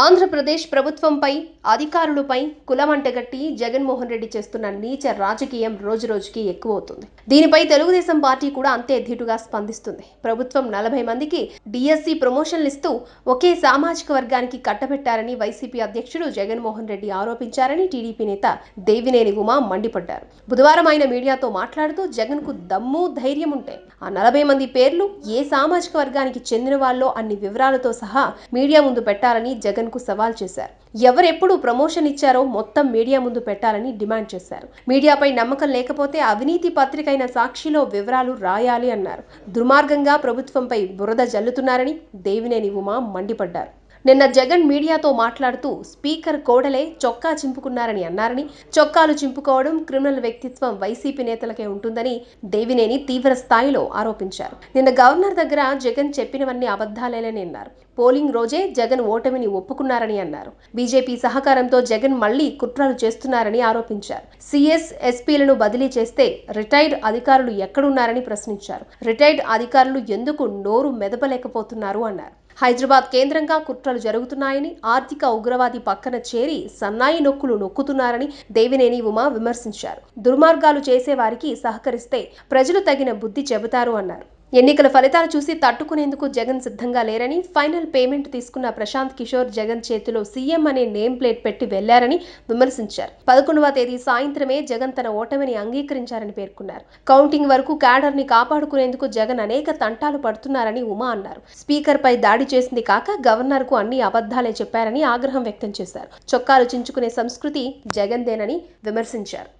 ఆంధ్రప్రదేశ్ ప్రభుత్వంపై అధికారులపై కులమంటగట్టి జగన్మోహన్ రెడ్డి చేస్తున్న నీచ రాజకీయం రోజురోజుకి ఎక్కువవుతుంది. దీనిపై తెలుగుదేశం పార్టీ కూడా అంతే ధీటుగా స్పందిస్తుంది. ప్రభుత్వం నలభై మందికి డిఎస్సి ప్రమోషన్లు ఇస్తూ ఒకే సామాజిక వర్గానికి కట్టబెట్టారని వైసీపీ అధ్యక్షుడు జగన్మోహన్ రెడ్డి ఆరోపించారని టీడీపీ నేత దేవినేని ఉమా మండిపడ్డారు. బుధవారం ఆయన మీడియాతో మాట్లాడుతూ జగన్కు దమ్ము ధైర్యం ఉంటే ఆ నలభై మంది పేర్లు ఏ సామాజిక వర్గానికి చెందిన వాళ్ళో అన్ని వివరాలతో సహా మీడియా ముందు పెట్టాలని జగన్ కు సవాల్ చేశారు. ఎవరెప్పుడు ప్రమోషన్ ఇచ్చారో మొత్తం మీడియా ముందు పెట్టాలని డిమాండ్ చేశారు. మీడియాపై నమ్మకం లేకపోతే అవినీతి పత్రికైన సాక్షిలో వివరాలు రాయాలి అన్నారు. దుర్మార్గంగా ప్రభుత్వంపై బురద జల్లుతున్నారని దేవినేని ఉమా మండిపడ్డారు. నిన్న జగన్ మీడియాతో మాట్లాడుతూ స్పీకర్ కోడలే చొక్కా చింపుకున్నారని అన్నారని చొక్కాలు చింపుకోవడం క్రిమినల్ వ్యక్తిత్వం వైసీపీ నేతలకే ఉంటుందని దేవినేని తీవ్ర స్థాయిలో ఆరోపించారు. నిన్న గవర్నర్ దగ్గర జగన్ చెప్పినవన్నీ అబద్ధాలేనని అన్నారు. పోలింగ్ రోజే జగన్ ఓటమిని ఒప్పుకున్నారని అన్నారు. బీజేపీ సహకారంతో జగన్ మళ్ళీ కుట్రలు చేస్తున్నారని ఆరోపించారు. సిఎస్ ఎస్పీలను బదిలీ చేస్తే రిటైర్డ్ అధికారులు ఎక్కడున్నారని ప్రశ్నించారు. రిటైర్డ్ అధికారులు ఎందుకు నోరు మెదపలేకపోతున్నారు అన్నారు. హైదరాబాద్ కేంద్రంగా కుట్రలు జరుగుతున్నాయని ఆర్థిక ఉగ్రవాది పక్కన చేరి సన్నాయి నొక్కులు నొక్కుతున్నారని దేవినేని ఉమా విమర్శించారు. దుర్మార్గాలు చేసేవారికి సహకరిస్తే ప్రజలు తగిన బుద్ధి చెబుతారు అన్నారు. ఎన్నికల ఫలితాలు చూసి తట్టుకునేందుకు జగన్ సిద్ధంగా లేరని ఫైనల్ పేమెంట్ తీసుకున్న ప్రశాంత్ కిషోర్ జగన్ చేతిలో సీఎం అనే నేమ్ ప్లేట్ పెట్టి వెళ్ళారని విమర్శించారు. పదకొండవ తేదీ సాయంత్రమే జగన్ తన ఓటమిని అంగీకరించారని పేర్కొన్నారు. కౌంటింగ్ వరకు క్యాడర్ని కాపాడుకునేందుకు జగన్ అనేక తంటాలు పడుతున్నారని ఉమా అన్నారు. స్పీకర్ పై దాడి చేసింది కాక గవర్నర్కు అన్ని అబద్ధాలే చెప్పారని ఆగ్రహం వ్యక్తం చేశారు. చొక్కాలు చించుకునే సంస్కృతి జగన్దేనని విమర్శించారు.